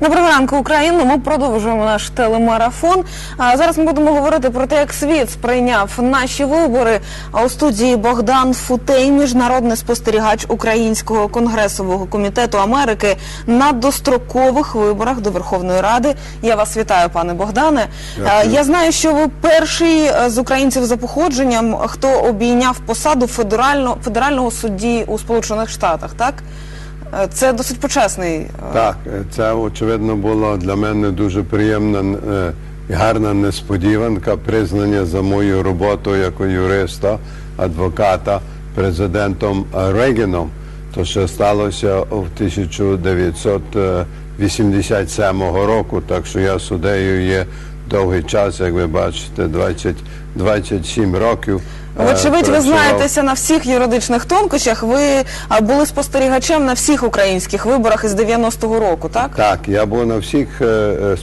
Доброго ранку, Україну. Ми продовжуємо наш телемарафон. А зараз ми будемо говорити про те, як світ сприйняв наші вибори. А у студії Богдан Футей, міжнародний спостерігач Українського конгресового комітету Америки на дострокових виборах до Верховної Ради. Я вас вітаю, пане Богдане. А, Я знаю, що ви перший е, з українців за походженням, хто обійняв посаду федерального федерального судді у Сполучених Штатах. Так це досить почесний е, Так, е, це очевидно було для мене дуже приємна е, і гарна несподіванка, признання за мою роботу як юриста, адвоката президентом Рейганом. То що сталося в 1987 року, так що я суддею є довгий час, як ви бачите, 20, 27 років. Е, Вочевидь, ви знаєтеся на всіх юридичних тонкощах. Ви а, були спостерігачем на всіх українських виборах із 90-го року, так? Так, я був на всіх е, е,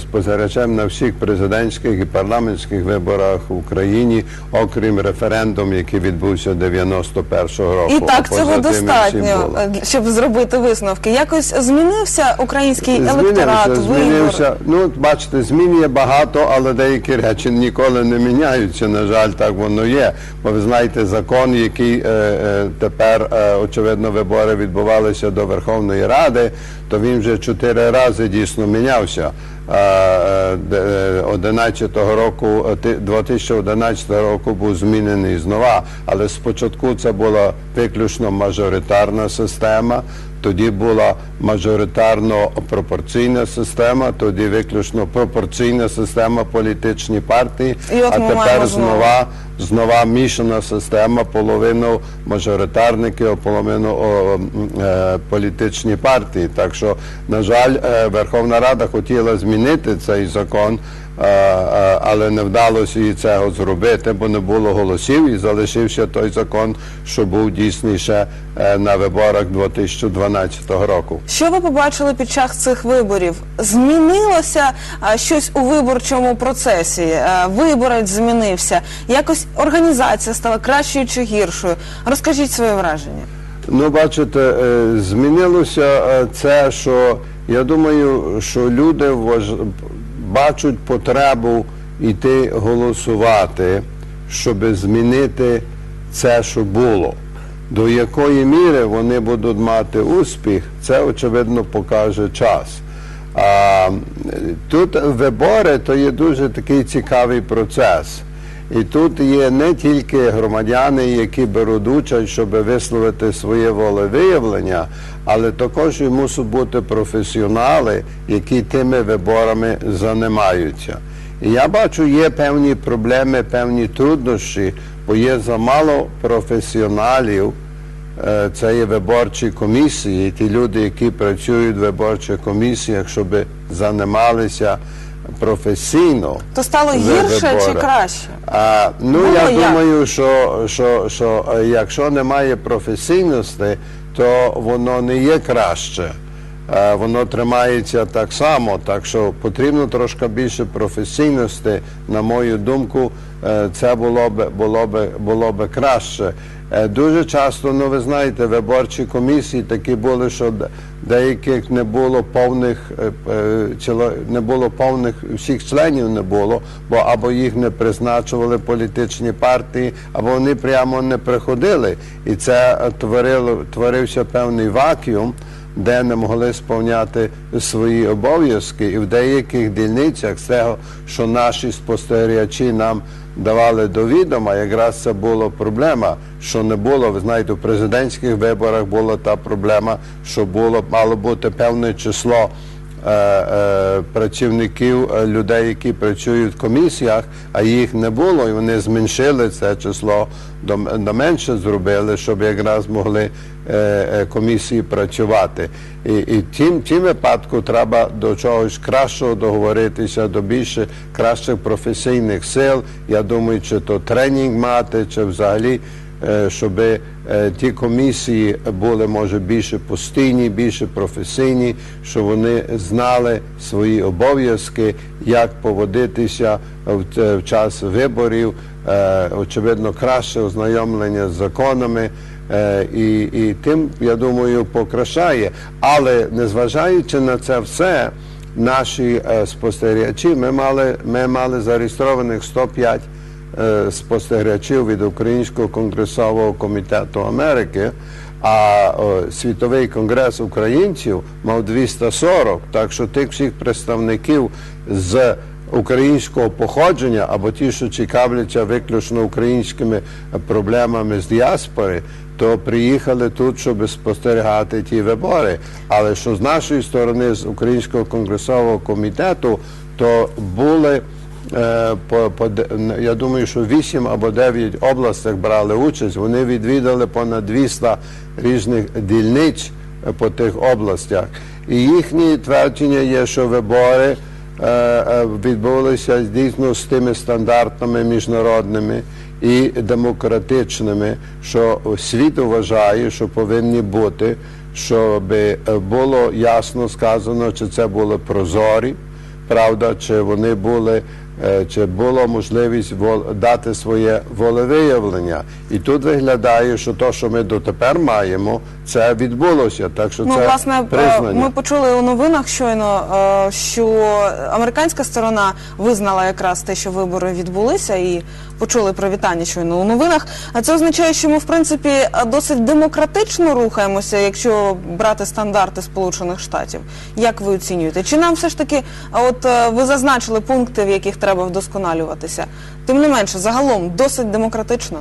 спостерігачем на всіх президентських і парламентських виборах в Україні, окрім референдум, який відбувся 91-го року. І так цього достатньо, е, щоб зробити висновки. Якось змінився український електорат, Змінився, вибор. змінився. Ну, бачите, змін є багато, але деякі речі ніколи не міняються. На жаль, так воно є. Бо ви знаєте, закон, який е, е, тепер, е, очевидно, вибори відбувалися до Верховної Ради, то він вже чотири рази дійсно мінявся. Е, е, де- е, 11 року, е, 2011 року був змінений знова, але спочатку це була виключно мажоритарна система. Тоді була мажоритарно пропорційна система, тоді виключно пропорційна система політичні партії, а тепер знова знова мішана система, половину мажоритарники, а половину о, е, політичні партії. Так що, на жаль, е, Верховна Рада хотіла змінити цей закон. Е, е, Але не вдалося їй цього зробити, бо не було голосів, і залишився той закон, що був дійсний ще е, на виборах 2012 року. Що ви побачили під час цих виборів? Змінилося щось у виборчому процесі? Е, Виборець змінився? Якось організація стала кращою чи гіршою? Розкажіть своє враження. Ну, бачите, е, змінилося е, це, що я думаю, що люди вваж- бачать потребу йти голосувати, щоб змінити це, що було. До якої міри вони будуть мати успіх, це очевидно покаже час. А, тут вибори то є дуже такий цікавий процес. І тут є не тільки громадяни, які беруть участь, щоб висловити своє волевиявлення, але також і мусять бути професіонали, які тими виборами займаються. І я бачу, є певні проблеми, певні труднощі, бо є замало професіоналів. Е, Це є виборчі комісії, ті люди, які працюють в виборчих комісіях, щоб займалися професійно. То стало гірше чи краще? А, ну ну я як? думаю, що, що, що е, якщо немає професійності, то воно не є краще. А, Воно тримається так само, так що потрібно трошки більше професійності. На мою думку, е, це було б було б було б краще. Е, Дуже часто, ну ви знаєте, виборчі комісії такі були, що деяких не було повних е, е, не було повних всіх членів не було, бо або їх не призначували політичні партії, або вони прямо не приходили. І це творило творився певний вакуум де не могли сповняти свої обов'язки, і в деяких дільницях з того, що наші спостерігачі нам давали до відома, якраз це була проблема, що не було. Ви знаєте, в президентських виборах була та проблема, що було мало бути певне число. е, е, Працівників е, людей, які працюють в комісіях, а їх не було, і вони зменшили це число до, менше зробили, щоб якраз могли комісії працювати. І, і тим, тим випадку треба до чогось кращого договоритися, до більше кращих професійних сил. Я думаю, чи то тренінг мати, чи взагалі е, щоб е, ті комісії були може більше постійні, більше професійні, щоб вони знали свої обов'язки, як поводитися в, е, час виборів, е, очевидно, краще ознайомлення з законами. Е, і, і тим, я думаю, покращає. Але незважаючи на це все, наші е, спостерігачі, ми мали, ми мали зареєстрованих 105 е, спостерігачів від Українського конгресового комітету Америки, а Світовий конгрес українців мав 240, так що тих всіх представників з українського походження або ті, що цікавляться виключно українськими проблемами з діаспори, то приїхали тут, щоб спостерігати ті вибори. Але що з нашої сторони, з Українського конгресового комітету, то були. Е, по, по, я думаю, що 8 або 9 областях брали участь. Вони відвідали понад 200 різних дільниць е, по тих областях. І їхні твердження є, що вибори відбулися дійсно з тими стандартами міжнародними і демократичними, що світ вважає, що повинні бути, щоб е, було ясно сказано, чи це були прозорі правда, чи вони були, е, чи було можливість дати своє волевиявлення. І тут виглядає, що те, що ми дотепер маємо, це відбулося. Так що Ну, це власне, е, признання. ми почули у новинах щойно, е, що американська сторона визнала якраз те, що вибори відбулися, і почули привітання щойно у новинах. А це означає, що ми в принципі досить демократично рухаємося, якщо брати стандарти Сполучених Штатів. Як ви оцінюєте? Чи нам все ж таки, от е, ви зазначили пункти, в яких треба вдосконалюватися? Тим не менше, загалом досить демократично.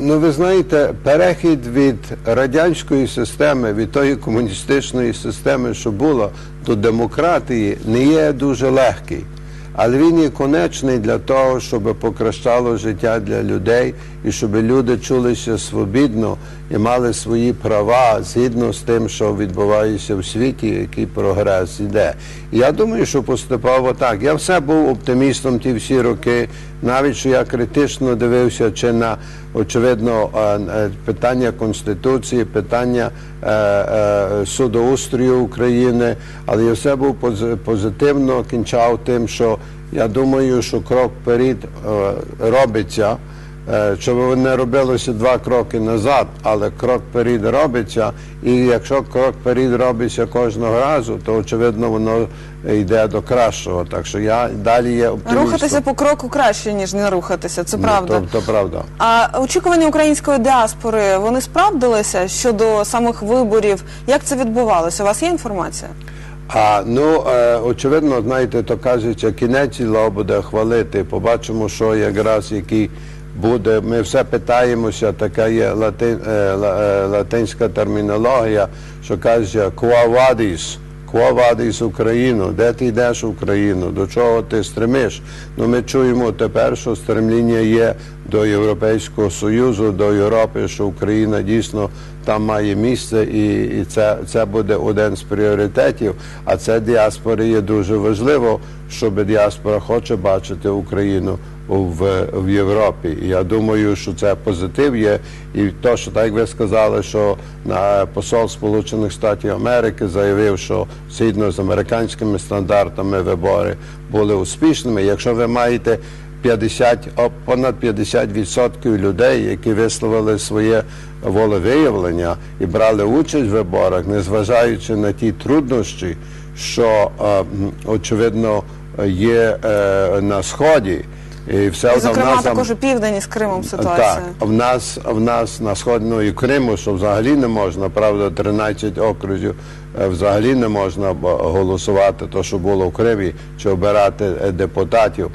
Ну, ви знаєте, перехід від радянської системи, від тої комуністичної системи, що була, до демократії, не є дуже легкий. Але він є конечний для того, щоб покращало життя для людей і щоб люди чулися свобідно і мали свої права згідно з тим, що відбувається в світі, який прогрес іде. І я думаю, що поступово так. Я все був оптимістом ті всі роки, навіть що я критично дивився чи на очевидно е, е, питання конституції, питання е, судоустрою України, але я все був пози- позитивно кінчав тим, що я думаю, що крок вперед робиться. Е, Щоб не робилося два кроки назад, але крок вперед робиться, і якщо крок вперед робиться кожного разу, то очевидно воно йде до кращого. Так що я далі є оптимістом. Рухатися по кроку краще, ніж не рухатися. Це правда. То, то правда. А очікування української діаспори вони справдилися щодо самих виборів? Як це відбувалося? У вас є інформація? А ну е, очевидно, знаєте, то кажеться, кінець тіла буде хвалити. Побачимо, що якраз який буде. Ми все питаємося, така є лати, е, е, латинська термінологія, що каже «Quo Кво Україну, де ти йдеш Україну, до чого ти стремиш? Ну ми чуємо тепер, що стремління є до Європейського Союзу, до Європи, що Україна дійсно там має місце, і, і це, це буде один з пріоритетів. А це діаспори є дуже важливо, щоб діаспора хоче бачити Україну в, в Європі. Я думаю, що це позитив є. І то, що так ви сказали, що на посол Сполучених Штатів Америки заявив, що згідно з американськими стандартами вибори були успішними. Якщо ви маєте 50, о, понад 50% людей, які висловили своє волевиявлення і брали участь в виборах, незважаючи на ті труднощі, що е, очевидно є е, на сході. І все І, зокрема, в нас також у південні з Кримом ситуація. так, в нас, в нас на сходної Криму, що взагалі не можна, правда, 13 окрузів е, взагалі не можна голосувати, то що було в Кримі, чи обирати е, депутатів.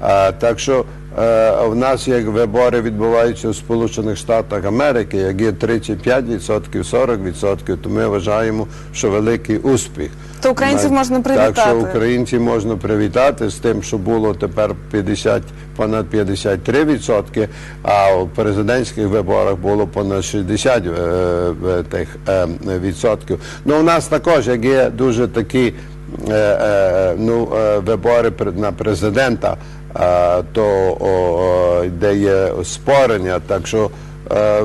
А, так що е, в нас як вибори відбуваються в Сполучених Штатах Америки, як є 35%, 40%, то ми вважаємо, що великий успіх. То українців можна привітати. Так що українців можна привітати з тим, що було тепер 50, понад 53%, а у президентських виборах було понад 60 е, е, тих, е, відсотків. Ну, у нас також як є дуже такі е, е, ну, е, вибори на президента, е, то де є спорення, так що е,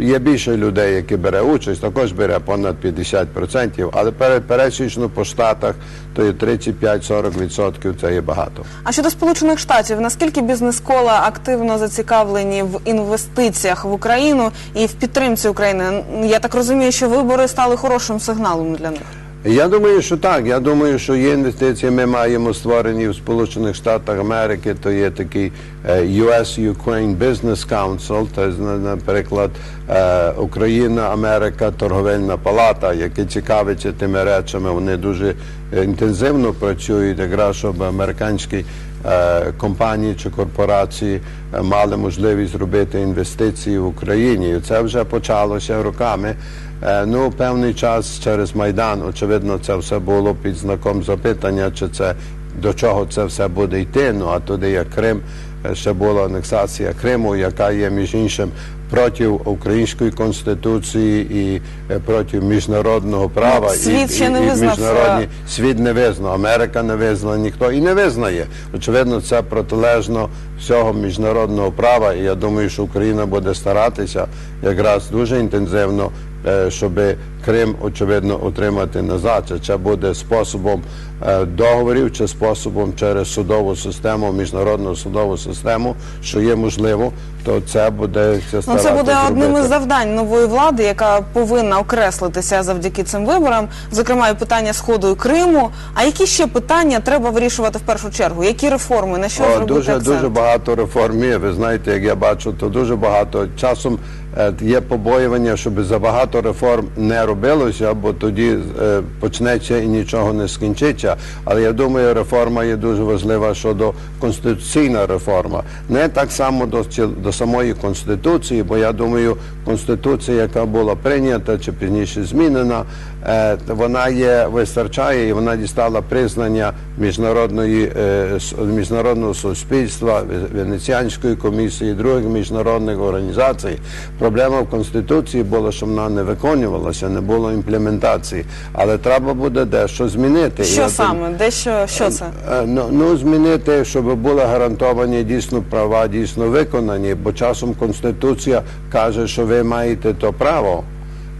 є більше людей, які бере участь, також бере понад 50%, але пере- пересічно по штатах то є 35-40% це є багато. А щодо Сполучених Штатів, наскільки бізнес-кола активно зацікавлені в інвестиціях в Україну і в підтримці України? Я так розумію, що вибори стали хорошим сигналом для них. Я думаю, що так. Я думаю, що є інвестиції. Ми маємо створені в Сполучених Штатах Америки, то є такий е, US Ukraine Business Council, то є, наприклад, е, Україна, Америка, торговельна палата, які цікавиться тими речами. Вони дуже е, інтенсивно працюють, якраз щоб американські е, компанії чи корпорації е, мали можливість зробити інвестиції в Україні. І це вже почалося роками. Е, Ну, певний час через Майдан, очевидно, це все було під знаком запитання, чи це до чого це все буде йти. Ну а туди як Крим е, ще була анексація Криму, яка є між іншим проти української конституції і е, проти міжнародного права. світ і, ще не і міжнародні світ не визнав, Америка не визнала, ніхто і не визнає. Очевидно, це протилежно всього міжнародного права. І я думаю, що Україна буде старатися якраз дуже інтенсивно, щоб Крим, очевидно, отримати назад. Чи це буде способом е, договорів, чи способом через судову систему, міжнародну судову систему, що є можливо, то це буде Ну, це буде одним зробити. із завдань нової влади, яка повинна окреслитися завдяки цим виборам, зокрема і питання сходу і Криму. А які ще питання треба вирішувати в першу чергу? Які реформи? На що О, зробити дуже акцент? дуже багато реформ є. Ви знаєте, як я бачу, то дуже багато часом е, є побоювання, щоб забагато реформ не робилося, бо тоді е, почнеться і нічого не скінчиться. Але я думаю, реформа є дуже важлива щодо конституційна реформа. Не так само до, до самої конституції, бо я думаю, конституція, яка була прийнята чи пізніше змінена, е, вона є вистачає і вона дістала признання міжнародної е, міжнародного суспільства, Венеціанської комісії, других міжнародних організацій. Проблема в конституції була, що вона не виконувалася, не було імплементації. Але треба буде дещо змінити. Що я саме? Де що, що це? Е, Ну, ну змінити, щоб були гарантовані дійсно права, дійсно виконані, бо часом Конституція каже, що ви маєте то право.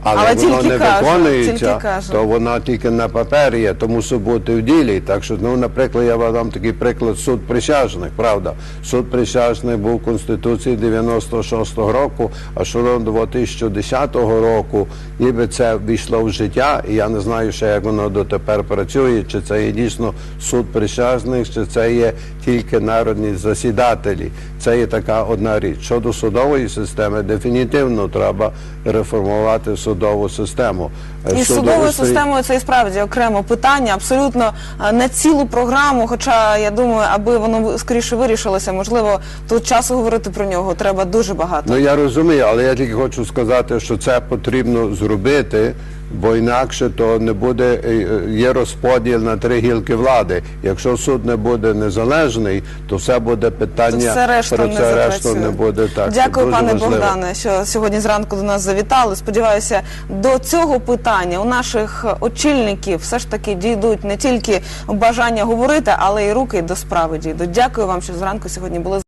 Але, Але воно тільки не каже, виконується, то воно тільки на папері є, то мусить бути в ділі. Так що, ну, наприклад, я вам дам такий приклад суд присяжних, правда. Суд присяжних був в Конституції 96-го року, а щодо 2010 року, ніби це війшло в життя, і я не знаю ще, як воно дотепер працює, чи це є дійсно суд присяжних, чи це є тільки народні засідателі. Це є така одна річ. Щодо судової системи, дефінітивно треба реформувати судову систему. Е, І з судовою системою це і справді окремо питання, абсолютно е, на цілу програму. Хоча я думаю, аби воно скоріше вирішилося, можливо, тут часу говорити про нього треба дуже багато. Ну я розумію, але я тільки хочу сказати, що це потрібно зробити, бо інакше то не буде е, є розподіл на три гілки влади. Якщо суд не буде незалежний, то все буде питання Тут все про не це решта запрацює. не буде так. Дякую, дуже пане важливо. Богдане, що сьогодні зранку до нас завітали. Сподіваюся, до цього питання у наших очільників все ж таки дійдуть не тільки бажання говорити, але й руки до справи дійдуть. Дякую вам, що зранку сьогодні були.